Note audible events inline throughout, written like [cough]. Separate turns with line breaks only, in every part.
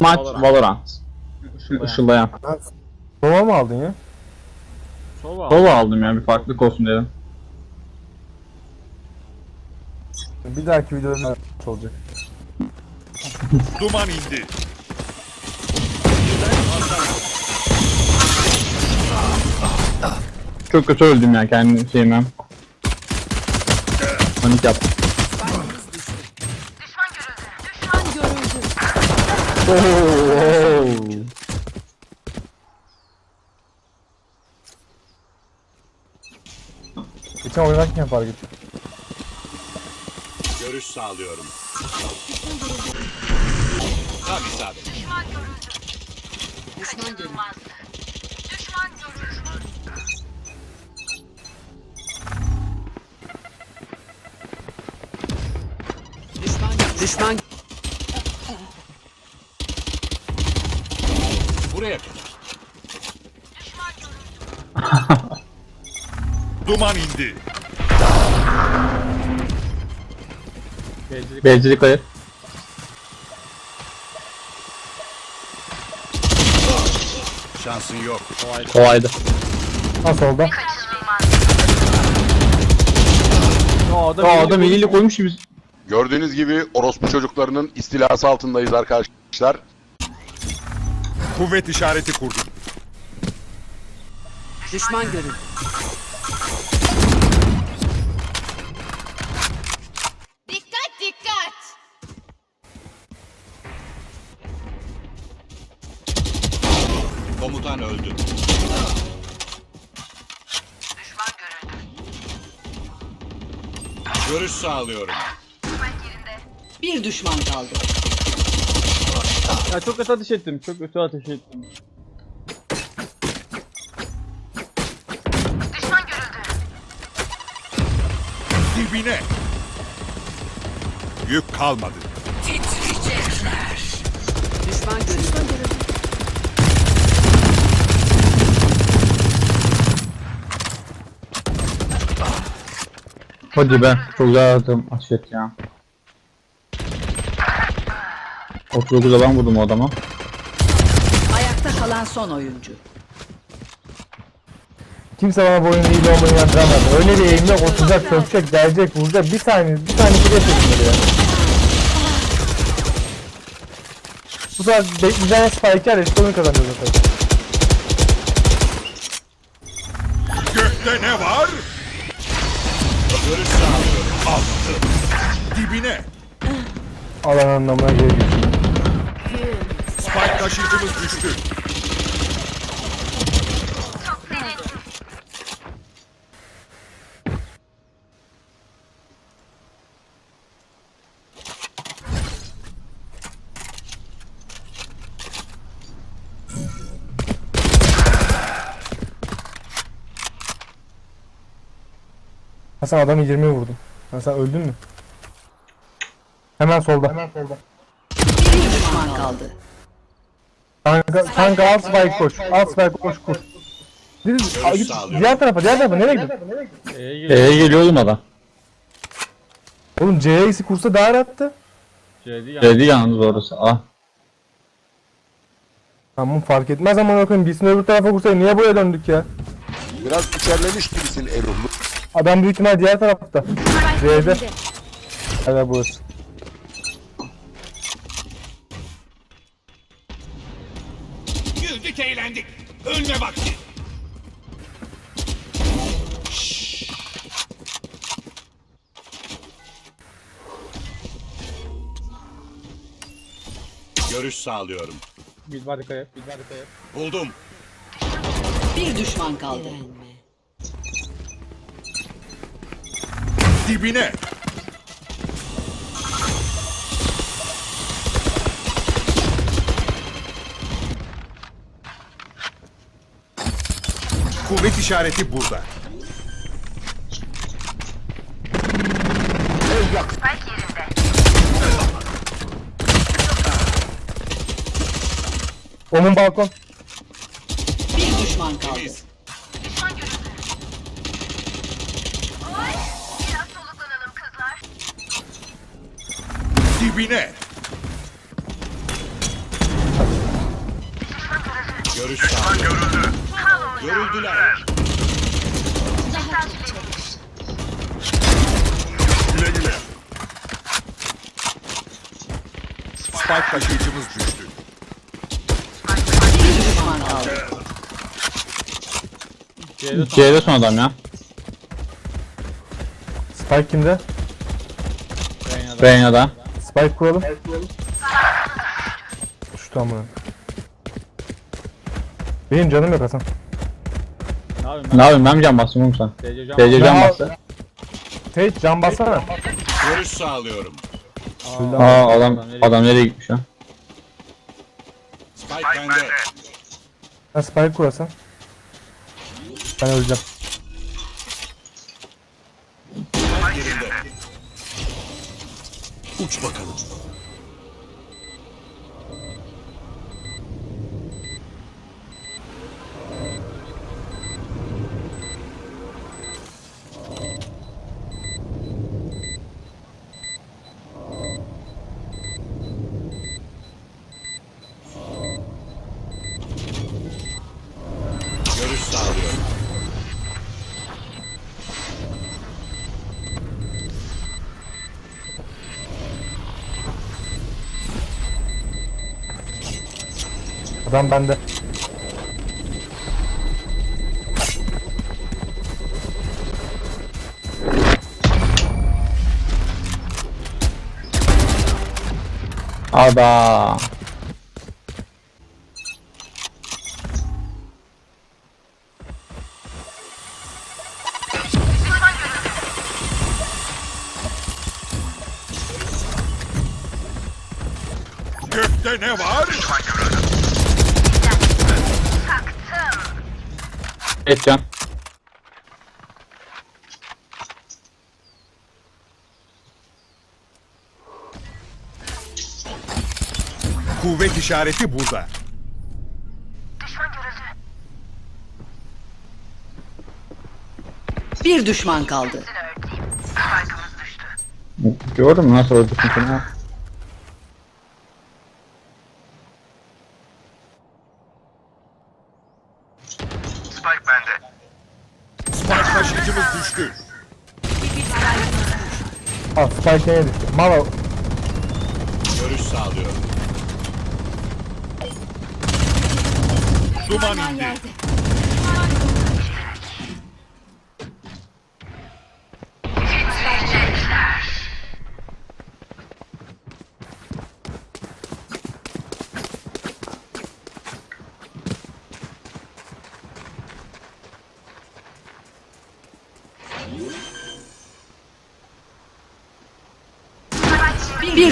Maç
Valorant.
Valorant.
Işıldayan.
Işıldayan.
Sova mı aldın ya?
Sova.
Solo aldım ya bir farklılık olsun dedim.
Bir dahaki videoda ne olacak?
Duman indi.
Çok kötü öldüm ya kendi şeyimden. Panik yaptım.
Geçen oynarken fark ettim.
Görüş sağlıyorum. Tam isabet.
Düşman
Buraya kadar. [laughs] Duman indi.
Beycilik.
Beycilik hayır.
Şansın yok.
Kolaydı.
Kolaydı.
Ha solda.
O adam,
Aa adam eliyle koymuş gibi.
Gördüğünüz gibi orospu çocuklarının istilası altındayız arkadaşlar.
Kuvvet işareti kurdum.
düşman görüldü.
Dikkat dikkat.
Komutan öldü. Görüş sağlıyorum.
Bir düşman kaldı.
Ya çok kötü ateş ettim. Çok kötü ateş ettim.
Dibine. Yük kalmadı.
Düşman görüldü.
Hadi be. Çok güzel attım. Aşet ya. 39 adam vurdum o adama.
Ayakta kalan son oyuncu.
Kimse bana bu oyunu iyi olmayı inandıramaz. Öyle bir eğim yok. Oturacak, sökecek, gelecek, vuracak. Bir saniye, bir saniye bir yapıyorsunuz ya. Bu sefer bekleyeceğiniz spike'ler eşit oyun kazanıyor zaten.
Gökte ne var? Görüş sağlıyorum. Altı. Dibine.
Alan anlamına geliyor.
Spike taşıyıcımız düştü.
Hasan adamı 20 vurdum. Hasan öldün mü? Hemen solda. Hemen solda.
Bir düşman kaldı.
Kanka, kanka al spike koş. Al spike koş koş. Git,
Görüş
git,
sağlıyorum.
diğer tarafa, diğer tarafa. Nereye gidiyorsun?
E'ye giriyor.
E'ye geliyordum adam.
Oğlum CX'i kursa daha rahattı.
C'di yani.
Dedi yalnız orası. Ah.
Tamam fark etmez ama bakın birisini öbür tarafa kursaydı niye buraya döndük ya?
Biraz içerlemiş gibisin Erol'u.
Adam büyük ihtimal diğer tarafta. C'de. Evet burası.
Güldük eğlendik. Ölme vakti. Görüş sağlıyorum.
Mid var dikkat et. Mid var dikkat et.
Buldum.
Bir düşman kaldı.
Dibine. Kuvvet işareti burada.
Onun balkon.
Bir düşman kaldı.
Biz.
Biraz soluklanalım kızlar.
Dibine. Görüş sağlıyorum. Görüldüler. Güle güle. Spike taşıyıcımız düştü.
C'de son.
Adam ya.
Spike kimde?
Reyna'da.
Reyna'da.
Spike kuralım. Şu amına. Benim canım yok Hasan.
Ne yapayım ben?
Ne yapayım ben mi can bastım oğlum sen?
DC can.
DC can bastı.
Tate can bassana.
Görüş sağlıyorum.
Aa adam adam nereye gitmiş ya?
Spike bende.
Sen Spike kur Hasan. Ben öleceğim.
Uç bakalım. Görüş sağlıyorum.
Adam bende.
Ada.
Gökte ne var?
Evet can.
Kuvvet işareti burada.
Bir düşman kaldı.
Gördün mü nasıl öldürdün seni ha?
Düştü.
Al Spike neye düştü? Mal
Görüş sağlıyorum. Duman indi.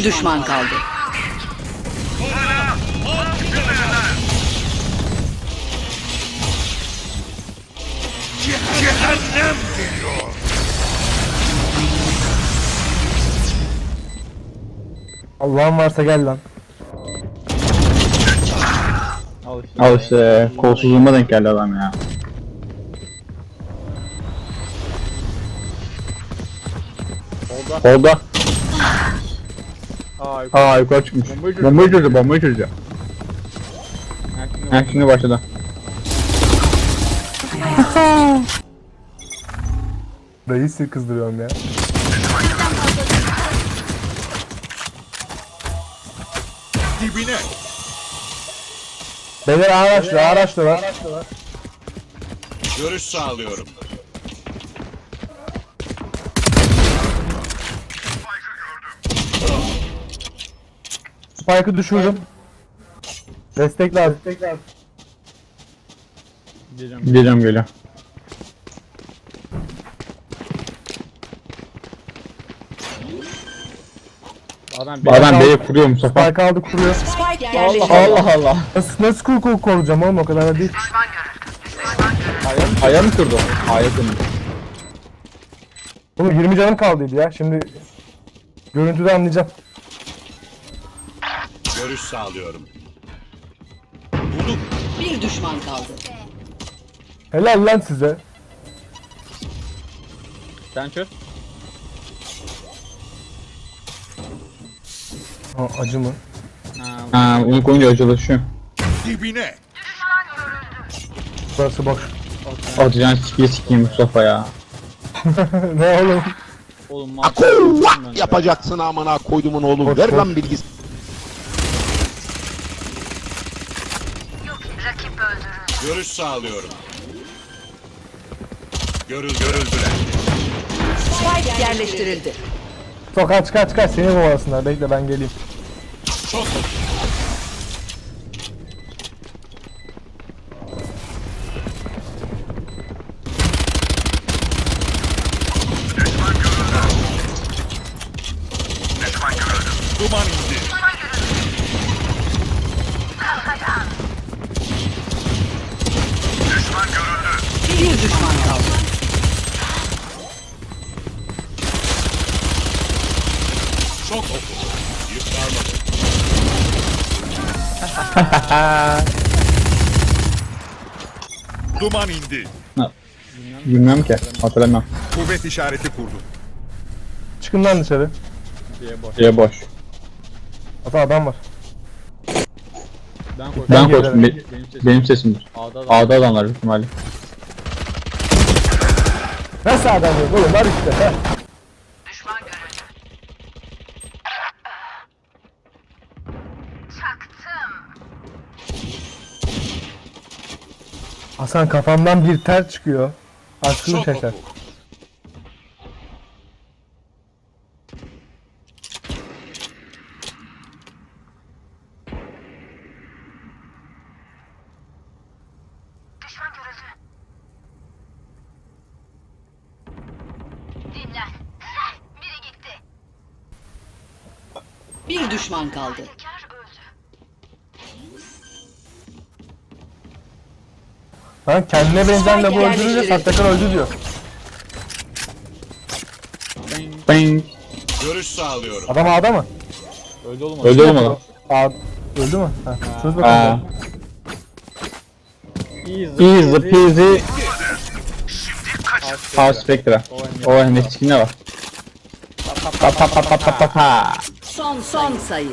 Bir düşman kaldı.
Cehennem geliyor.
Allah'ın varsa gel lan.
Al işte.
Al işte kolsuzluğuma denk geldi adam ya.
Solda.
Solda.
Aa yukarı.
Aa yukarı çıkmış.
Bombayı çözdü.
Bombayı çözdü bombayı çözdü.
Ha, şimdi
Ha şimdi başladı. [laughs]
Reisi kızdırıyorum ya.
Dibine.
Beyler araçlı araçlı var.
Görüş sağlıyorum.
Spike'ı düşürdüm. Destek lazım.
Gideceğim.
Gideceğim geliyor.
Adam bir
Adam B'yi kuruyor Mustafa.
Spike aldı kuruyor.
Spike
Allah
yerleştirildi.
Allah Allah.
Nasıl, nasıl kur kur koruyacağım oğlum o kadar da değil.
Aya mı kurdu? Aya kurdu.
Oğlum 20 canım kaldıydı ya. Şimdi görüntüde anlayacağım.
Görüş sağlıyorum. Bulduk.
Bir düşman kaldı.
Helal lan size.
Sen çöz.
Ha, acı mı?
Ha,
bunu koyunca acılaşıyor.
Dibine.
Burası boş.
Atacağın sikiye sikeyim Mustafa ya. [laughs]
ne oğlum?
Oğlum mantıklı.
Yapacaksın amına koydumun oğlum.
Boş,
Ver
boş.
lan bilgisi.
Görüş sağlıyorum. Görül görüldüler.
Spike yerleştirildi.
Sokağa çıkar çıkar seni kovalasınlar. Bekle ben geleyim.
Çok Duman
düşman kaldı.
Çok oku. [laughs] Duman indi.
Bilmem ki. Hatırlamam.
Kuvvet işareti kurdu.
Çıkın lan dışarı.
Diye boş.
Şeye boş.
Ata adam var.
Ben koştum.
Ben koştum. Be-
Benim sesim.
benim sesimdir.
A'da da.
A'da adamlar büyük ihtimalle.
Nasıl adam yok oğlum var işte. He. Hasan kafamdan bir ter çıkıyor. Aklım şaşar.
oku.
Düşman kaldı.
Ha kendine benzeyen de bu öldürünce Saktakar öldü diyor.
Bang.
Görüş sağlıyorum.
Adam A'da mı?
Öldü oğlum.
Öldü oğlum adam.
A öldü mü? Ha. Söz bakalım.
Easy.
Easy peasy. House Spectre. O hem skin'e var. Pa pa pa pa pa pa pa.
Son son sayı.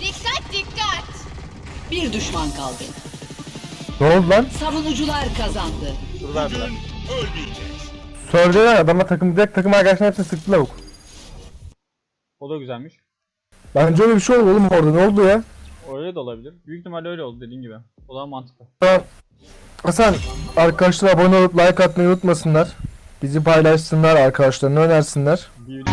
Dikkat dikkat.
Bir düşman kaldı.
Ne oldu lan?
Savunucular kazandı.
Verdiler.
Ölmeyeceğiz.
Sördeler adama takım direkt takım arkadaşlar hepsini sıktı lavuk.
O da güzelmiş.
Bence öyle bir şey oldu oğlum orada ne oldu ya?
Öyle de olabilir. Büyük ihtimalle öyle oldu dediğin gibi. O da mantıklı.
Ha, Hasan arkadaşlar abone olup like atmayı unutmasınlar. Bizi paylaşsınlar arkadaşlarına önersinler.
Bir